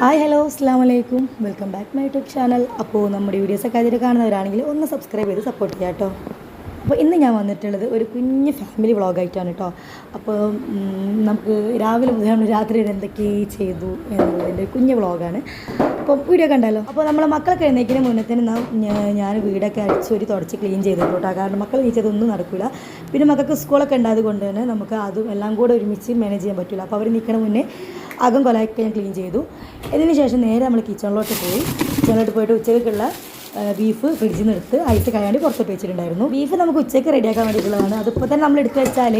Hi hello അസ്സാം വലൈക്കും welcome back my YouTube channel. അപ്പോൾ നമ്മുടെ വീഡിയോസൊക്കെ അതിൽ കാണുന്നവരാണെങ്കിൽ ഒന്ന് സബ്സ്ക്രൈബ് ചെയ്ത് സപ്പോർട്ട് ചെയ്യാം കേട്ടോ. അപ്പോൾ ഇന്ന് ഞാൻ വന്നിട്ടുള്ളത് ഒരു കുഞ്ഞ് ഫാമിലി വ്ളോഗായിട്ടാണ് കേട്ടോ. അപ്പോൾ നമുക്ക് രാവിലെ മുതൽ നമ്മൾ രാത്രി വരെ എന്തൊക്കെ ചെയ്തു എന്നുള്ളതിന്റെ കുഞ്ഞ് വ്ളോഗാണ് അപ്പോൾ വീഡിയോ കണ്ടല്ലോ അപ്പോൾ നമ്മളെ മക്കളൊക്കെ എഴുന്നേക്കിന് മുന്നേ തന്നെ ഞാൻ വീടൊക്കെ അടിച്ചൊരു തുടച്ച് ക്ലീൻ ചെയ്തിട്ടു കേട്ടോ. കാരണം മക്കൾ നീച്ചതൊന്നും നടക്കില്ല പിന്നെ മക്കൾക്ക് സ്കൂളൊക്കെ ഉണ്ടായത് കൊണ്ട് തന്നെ നമുക്ക് അതും എല്ലാം കൂടെ ഒരുമിച്ച് മാനേജ് ചെയ്യാൻ പറ്റില്ല അപ്പോൾ അവർ നിൽക്കണ മുന്നേ അകം കൊലയൊക്കെ ഞാൻ ക്ലീൻ ചെയ്തു. ഇതിന് ശേഷം നേരെ നമ്മൾ കിച്ചണിലോട്ട് പോയി. കിച്ചണിലോട്ട് പോയിട്ട് ഉച്ചയ്ക്കുള്ള ബീഫ് ഫ്രിഡ്ജിൽ നിന്ന് എടുത്ത് ഐസ് കഴിയാണ്ട് പുറത്ത് വെച്ചിട്ടുണ്ടായിരുന്നു. ബീഫ് നമുക്ക് ഉച്ചയ്ക്ക് റെഡിയാക്കാൻ വേണ്ടിയിട്ടുള്ളതാണ്. അതിപ്പോൾ തന്നെ നമ്മൾ എടുത്ത് വെച്ചാൽ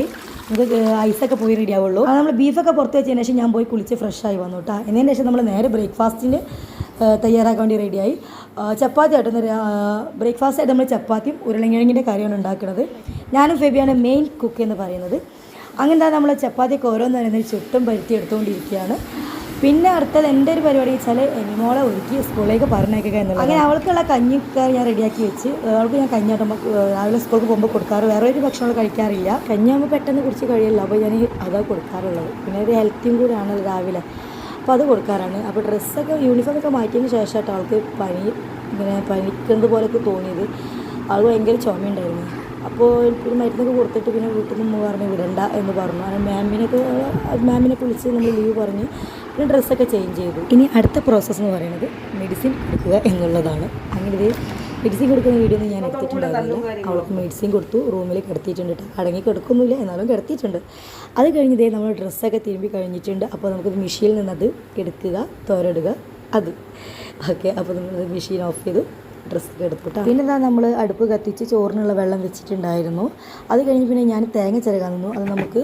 നമുക്ക് ഐസൊക്കെ പോയി റെഡി ആവുള്ളൂ. അത് നമ്മൾ ബീഫൊക്കെ പുറത്ത് വെച്ചതിന് ശേഷം ഞാൻ പോയി കുളിച്ച് ഫ്രഷ് ആയി വന്നു കേട്ടോ എന്നതിന് ശേഷം നമ്മൾ നേരെ ബ്രേക്ക്ഫാസ്റ്റിന് തയ്യാറാക്കാൻ വേണ്ടി റെഡിയായി ചപ്പാത്തി ആയിട്ട് ബ്രേക്ക്ഫാസ്റ്റ് ആയിട്ട് നമ്മൾ ചപ്പാത്തിയും ഉരുളങ്കിഴങ്ങിന്റെ കറിയാണ് ഉണ്ടാക്കുന്നത് ഞാനും ഫെബിയാണ് മെയിൻ കുക്ക് എന്ന് പറയുന്നത്. അങ്ങനെ നമ്മൾ ചപ്പാത്തിയൊക്കെ ഓരോന്ന് പറയുന്നത് ചുട്ടും പരുത്തി എടുത്തുകൊണ്ടിരിക്കുകയാണ്. പിന്നെ അടുത്തത് എന്റെ ഒരു പരിപാടി വെച്ചാൽ എനിമോളെ ഒരുക്കി സ്കൂളിലേക്ക് പറഞ്ഞേക്കുക എന്നുള്ളത്. അങ്ങനെ അവൾക്കുള്ള കഞ്ഞി ഞാൻ റെഡിയാക്കി വെച്ച് അവൾക്ക് ഞാൻ കഞ്ഞി കഞ്ഞാട്ടുമ്പോൾ രാവിലെ സ്കൂൾക്ക് പോകുമ്പോൾ കൊടുക്കാറ്. വേറെ ഒരു ഭക്ഷണം കഴിക്കാറില്ല. കഞ്ഞിയാകുമ്പോൾ പെട്ടെന്ന് കുടിച്ച് കഴിയില്ല. അപ്പോൾ ഞാൻ അതാ കൊടുക്കാറുള്ളത്. പിന്നെ ഒരു ഹെൽത്തിയും കൂടിയാണ് രാവിലെ. അപ്പോൾ അത് കൊടുക്കാറാണ്. അപ്പോൾ ഡ്രസ്സൊക്കെ യൂണിഫോമൊക്കെ മാറ്റിയതിന് ശേഷമായിട്ട് അവൾക്ക് പനി ഇങ്ങനെ പനിക്കുന്നത് പോലെയൊക്കെ തോന്നിയത്. അവൾക്ക് ഭയങ്കര ചുമയുണ്ടായിരുന്നു. അപ്പോൾ ഒരു മരുന്നൊക്കെ കൊടുത്തിട്ട് പിന്നെ വീട്ടിൽ നിന്ന് പറഞ്ഞ് വിടണ്ട എന്ന് പറഞ്ഞു. അങ്ങനെ മാമിനൊക്കെ മാമിനെ വിളിച്ച് നമ്മൾ ലീവ് പറഞ്ഞ് പിന്നെ ഡ്രസ്സൊക്കെ ചേഞ്ച് ചെയ്തു. ഇനി അടുത്ത പ്രോസസ്സ് എന്ന് പറയുന്നത് മെഡിസിൻ കൊടുക്കുക എന്നുള്ളതാണ്. അങ്ങനെ ഇത് മെഡിസിൻ കൊടുക്കുന്ന വീഡിയോ ഒന്നും ഞാൻ എടുത്തിട്ടുണ്ടായിരുന്നില്ല. അവൾക്ക് മെഡിസിൻ കൊടുത്തു റൂമിൽ കിടത്തിയിട്ടുണ്ട് അടങ്ങി കിടക്കുന്നില്ല എന്നാലും കിടത്തിയിട്ടുണ്ട്. അത് കഴിഞ്ഞ് ഇതേ നമ്മൾ ഡ്രസ്സൊക്കെ തിരുമ്പി കഴിഞ്ഞിട്ടുണ്ട്. അപ്പോൾ നമുക്കത് മെഷീനിൽ നിന്നത് എടുക്കുക തോരടുക അത്. ഓക്കെ അപ്പോൾ നമ്മൾ മെഷീൻ ഓഫ് ചെയ്തു. ഡ്രസ്സൊക്കെ എടുത്തിട്ട്. പിന്നെ എന്താ നമ്മൾ അടുപ്പ് കത്തിച്ച് ചോറിനുള്ള വെള്ളം വെച്ചിട്ടുണ്ടായിരുന്നു. അത് കഴിഞ്ഞ് പിന്നെ ഞാൻ തേങ്ങ ചിരകാൻ നിന്നു. അത് നമുക്ക്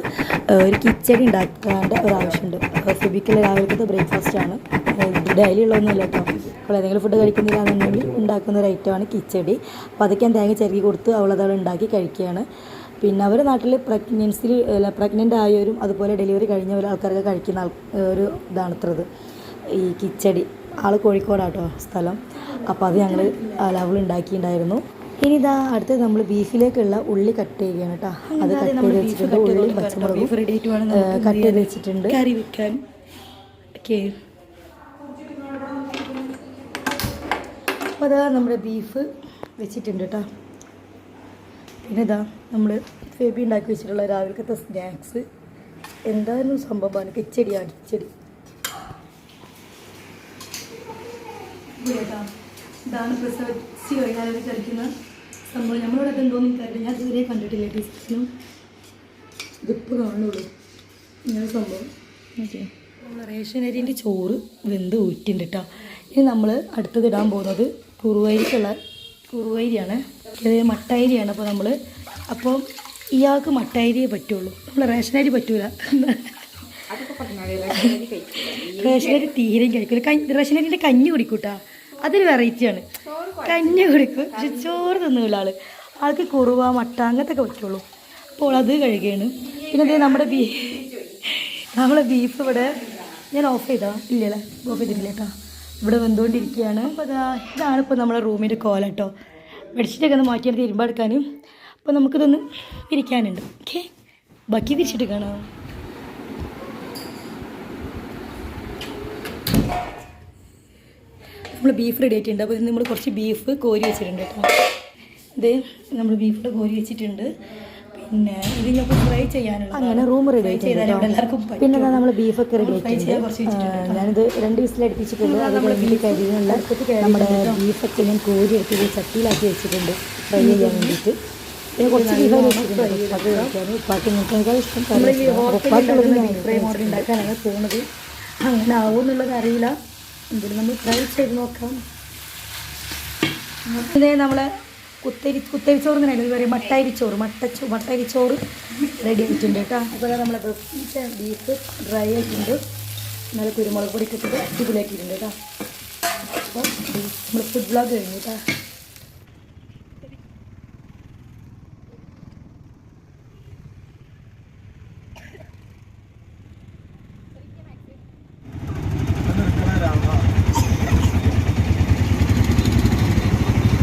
ഒരു കിച്ചടി ഉണ്ടാക്കേണ്ട ഒരു ആവശ്യമുണ്ട് ഫെബിക്കുള്ള രാവിലത്തെ ബ്രേക്ക്ഫാസ്റ്റ് ആണ്. ഡെയിലി ഉള്ളതൊന്നുമില്ല കേട്ടോ. അപ്പോൾ ഏതെങ്കിലും ഫുഡ് കഴിക്കുന്നില്ല എന്നുണ്ടെങ്കിൽ ഉണ്ടാക്കുന്ന ഒരു ഐറ്റമാണ് കിച്ചടി. അപ്പോൾ അതൊക്കെ ഞാൻ തേങ്ങ ചിരകി കൊടുത്ത് അവളതവിടെ ഉണ്ടാക്കി കഴിക്കുകയാണ്. പിന്നെ അവർ നാട്ടിൽ പ്രഗ്നൻസിൽ അല്ല പ്രഗ്നന്റ് ആയവരും അതുപോലെ ഡെലിവറി കഴിഞ്ഞ ഒരു ആൾക്കാരൊക്കെ കഴിക്കുന്ന ആൾ ഒരു ഇതാണത്രത്. ഈ കിച്ചടി. ആൾ കോഴിക്കോടാട്ടോ സ്ഥലം. അപ്പോൾ അത് ഞങ്ങൾ ലവൾ ഉണ്ടാക്കിയിട്ടുണ്ടായിരുന്നു. ഇനി ഇതാ അടുത്തത് നമ്മൾ ബീഫിലേക്കുള്ള ഉള്ളി കട്ട് ചെയ്യുകയാണ് കേട്ടോ അത് കട്ട് ചെയ്ത് വെച്ചിട്ടുണ്ട്. ഉള്ളി പച്ചമുളകും കട്ട് ചെയ്ത് വെച്ചിട്ടുണ്ട്. കറി വെക്കാൻ. ഓക്കെ. അപ്പോൾ അതാ നമ്മുടെ ബീഫ് വെച്ചിട്ടുണ്ട് കേട്ടോ പിന്നെ ഇതാ നമ്മൾ ബേബി ഉണ്ടാക്കി വെച്ചിട്ടുള്ള രാവിലത്തെ സ്നാക്സ്. എന്തായാലും സംഭവമാണ് കിച്ചടിയാണ് കിച്ചടി ഇതാണ് പ്രസവിച്ച് കഴിഞ്ഞാൽ കഴിക്കുന്ന സംഭവം നമ്മളിവിടെ എന്തോന്നും എനിക്കറിയില്ല. ഞാൻ ഇതുവരെ കണ്ടിട്ടില്ല ടീച്ചറിനും ഇതിപ്പോൾ കാണുള്ളൂ ഇങ്ങനെ സംഭവം. ഓക്കെ. നമ്മൾ റേഷൻ അരിന്റെ ചോറ് വെന്ത് ഊറ്റിണ്ട് കേട്ടോ ഇനി നമ്മൾ അടുത്തത് ഇടാൻ പോകുന്നത് കുറുവരിക്കുള്ള കുറുവരിയാണ്. അതായത് മട്ടായിരിയാണ് അപ്പോൾ നമ്മൾ അപ്പോൾ ഇയാൾക്ക് മട്ടായിരിയെ പറ്റുള്ളൂ. നമ്മൾ റേഷൻ അരി പറ്റൂല റേഷൻ അരി തീരെ കഴിക്കില്ല കഞ്ഞി റേഷൻ അരിന്റെ കഞ്ഞി കുടിക്കൂട്ടാ. അതൊരു വെറൈറ്റിയാണ് കഞ്ഞി കുടിക്കും. പക്ഷെ ചോറ് തിന്നില്ല ആൾ. ആൾക്ക് കുറുവ മട്ട അങ്ങനത്തെ ഒക്കെ പറ്റുള്ളൂ. അപ്പോൾ അത് കഴുകുകയാണ് പിന്നെ അതേ നമ്മുടെ ബീ നമ്മളെ ബീഫ് ഇവിടെ ഞാൻ ഓഫ് ചെയ്താ? ഇല്ലല്ലേ ഓഫ് ചെയ്തിട്ടില്ല കേട്ടോ. ഇവിടെ വെന്തുകൊണ്ടിരിക്കുകയാണ് അപ്പോൾ അതാ ഇതാണ് ഇപ്പോൾ നമ്മുടെ റൂമിന്റെ കോല കേട്ടോ. ബെഡ്ഷീറ്റൊക്കെ ഒന്ന് മാറ്റിയെടുത്ത് തിരുമ്പെടുക്കാനും അപ്പോൾ നമുക്കിതൊന്ന് വിരിക്കാനുണ്ട്. ഓക്കെ ബാക്കി തിരിച്ചിട്ട് കാണാം. നമ്മൾ ബീഫ് റെഡി ആയിട്ടുണ്ട്. അപ്പോൾ ഇത് നമ്മൾ കുറച്ച് ബീഫ് കോരി വെച്ചിട്ടുണ്ട് കേട്ടോ. ഇത് നമ്മൾ ബീഫിൽ കോരി വെച്ചിട്ടുണ്ട്. പിന്നെ ഇത് ഞങ്ങൾക്ക് ഫ്രൈ ചെയ്യാനുള്ള അങ്ങനെ റൂം റെഡി ആയിട്ടുണ്ട് പിന്നെ നമ്മൾ ബീഫൊക്കെ റെഡി വെച്ചിട്ടുണ്ട് ഞാനിത് രണ്ട് വിസിലടുപ്പിച്ചിട്ടുണ്ട് അത് കഴിഞ്ഞിട്ട് കരിയുള്ള നമ്മുടെ ബീഫൊക്കെ ഞാൻ കോരി എടുത്ത് ചട്ടിയിലാക്കി വെച്ചിട്ടുണ്ട്. ഫ്രൈ ചെയ്യാൻ വേണ്ടിയിട്ട്. പിന്നെ കുറച്ച് ബീഫ് വെച്ചിട്ടുണ്ട് ഉപ്പാക്ക് കഴിക്കാനും ഉപ്പാക്ക് ഇഷ്ടം ഉപ്പാക്കുള്ളത് ഞാൻ ഫ്രൈ മോഡൽ ഉണ്ടാക്കാനാണ് പോകുന്നത് അങ്ങനെ ആവുമെന്നുള്ളത് അറിയില്ല. എങ്കിലും നമ്മൾ ട്രൈ ചെയ്ത് നോക്കാം. ഇതേ നമ്മൾ കുത്തരി കുത്തരിച്ചോറ് എന്നാണ് പറയും മട്ടരിച്ചോറ് മട്ടച്ചോ മട്ടരിച്ചോറ് റെഡി ആയിട്ടുണ്ട് കേട്ടോ. അതുപോലെ നമ്മൾ ബീഫ് ഡ്രൈ ആയിട്ടുണ്ട്. നല്ല കുരുമുളക് പൊടി ഇട്ടിട്ട് അടിപൊളിയാക്കിയിട്ടുണ്ട് കേട്ടോ. അപ്പോൾ നമ്മൾ ഫുഡ് ബ്ലോഗ് കഴിഞ്ഞു കേട്ടോ.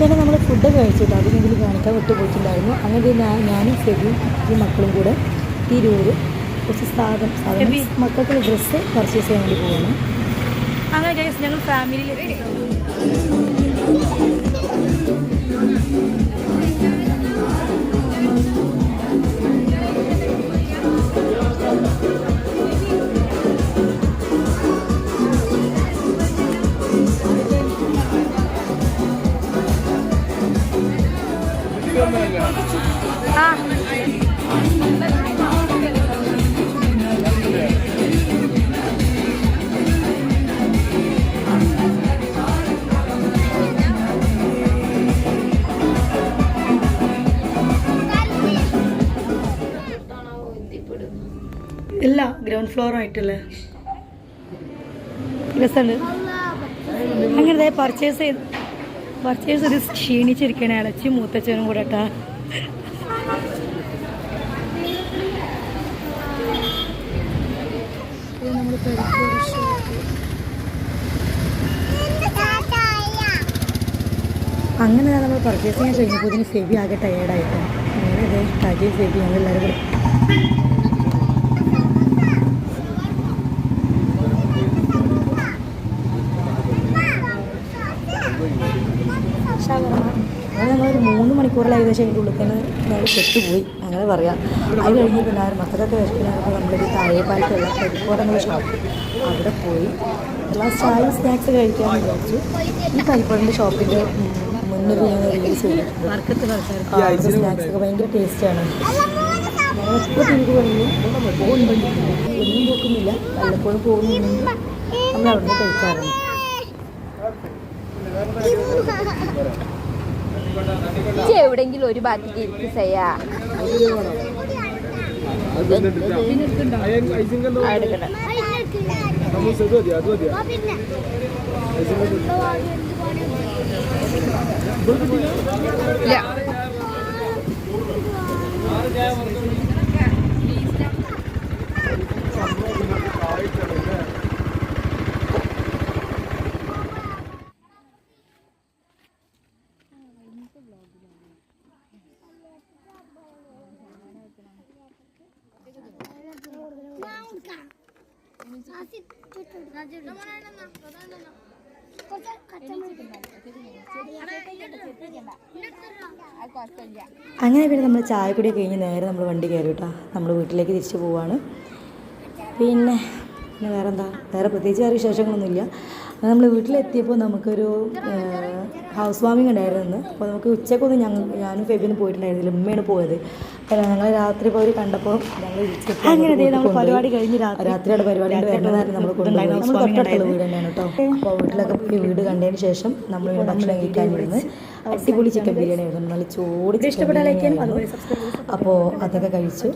പിന്നെ നമ്മൾ ഫുഡ് കഴിച്ചിട്ട് അതിനെങ്കിലും കാണിക്കാൻ വിട്ടുപോയിട്ടുണ്ടായിരുന്നു. അങ്ങനെ ഞാൻ ഞാനും ഫെബിയും ഈ മക്കളും കൂടെ തിരൂർ കുറച്ച് സാധനം സാധനം മക്കൾക്ക് ഡ്രസ്സ് പർച്ചേസ് ചെയ്യാൻ വേണ്ടി പോകണം അങ്ങനെ ഞങ്ങൾ ഫാമിലിയിൽ ആ. ഇല്ല ഗ്രൗണ്ട് ഫ്ലോർ ആയിട്ടല്ലേ? രസമുണ്ട്. അങ്ങനെ പർച്ചേസ് ചെയ്ത് പർച്ചേസ് ഒരു ക്ഷീണിച്ചിരിക്കണേ ഇളച്ചി മൂത്തച്ഛനും കൂടെ കേട്ടാ അങ്ങനെ നമ്മൾ പർച്ചേസിങ് കഴിഞ്ഞപ്പോൾ ഇതിന് ഫെബി ആകെ ടയേർഡായിട്ട് അങ്ങനെ അതെ കാര്യം ഫെബി ഞങ്ങൾ എല്ലാവരും കൂടെ അങ്ങനെ നമ്മളൊരു മൂന്ന് മണിക്കൂറിലായി ഏകദേശം അതിന്റെ ഉള്ളിൽ തന്നെ ഞങ്ങൾ പെട്ടുപോയി അങ്ങനെ പറയാം. അത് കഴിഞ്ഞ് പിന്നെ മക്കൾക്കൊക്കെ വിഷമിനായപ്പോൾ നമ്മളൊരു താഴെപ്പാലത്തുള്ള പരിപ്പോടങ്ങൾ ഷോപ്പ്. അവിടെ പോയി ഗ്ലാസ് ചായ സ്നാക്സ് കഴിക്കാൻ വിചാരിച്ചു. ഈ പരിപ്പോടന്റെ ഷോപ്പിന്റെ മുന്നിൽ ഞാൻ റിലീസ് ചെയ്തിട്ടുണ്ട്. സ്നാക്സ് ഒക്കെ ഭയങ്കര ടേസ്റ്റാണ് ഞങ്ങളെപ്പോൾ തിരികെ പറയും പോകുന്നുണ്ട് ഒന്നും പോക്കുന്നില്ല. വല്ലപ്പോഴും പോകുന്നുണ്ടെങ്കിൽ നമ്മൾ അവിടെ നിന്ന് കഴിക്കാറുണ്ട്. ഇജ്ജ് എവിടെങ്കിലും ഒരു ഭാഗത്തേക്ക് ഇരിക്കും സയ്യാ. ഇല്ല അങ്ങനെ പിന്നെ നമ്മൾ ചായ കൂടി കഴിഞ്ഞ് നേരെ നമ്മൾ വണ്ടി കയറി കേട്ടോ നമ്മൾ വീട്ടിലേക്ക് തിരിച്ചു പോവാണ്. പിന്നെ പിന്നെ വേറെന്താ? വേറെ പ്രത്യേകിച്ച് വേറെ വിശേഷങ്ങളൊന്നുമില്ല. നമ്മൾ വീട്ടിലെത്തിയപ്പോൾ നമുക്കൊരു ഹൗസ് വാമിങ് ഉണ്ടായിരുന്നു അപ്പോൾ നമുക്ക് ഉച്ചക്കൊന്നും ഞങ്ങൾ ഞാനും ഫെബിനും പോയിട്ടുണ്ടായിരുന്നില്ല. ഉമ്മയാണ് പോയത്. അപ്പോൾ ഞങ്ങൾ രാത്രി പോയി അവർ കണ്ടപ്പോൾ ഞങ്ങൾ അങ്ങനെ നമ്മൾ പരിപാടി കഴിഞ്ഞ് രാത്രി രാത്രിയുടെ പരിപാടി വരുന്നതായിരുന്നു നമ്മൾ കൊണ്ടുപോയി. തൊട്ടടുത്തുള്ള വീട് തന്നെയാണ് കേട്ടോ. അപ്പോൾ വീട്ടിലൊക്കെ പോയി വീട് കണ്ടതിന് ശേഷം നമ്മൾ ഇവിടെ ഭക്ഷണം കഴിക്കാനിരുന്ന് അടിപൊളി ചിക്കൻ ബിരിയാണി ആയിരുന്നു നല്ല ചൂട് ഇഷ്ടപ്പെട്ട അപ്പോൾ അതൊക്കെ കഴിച്ചു.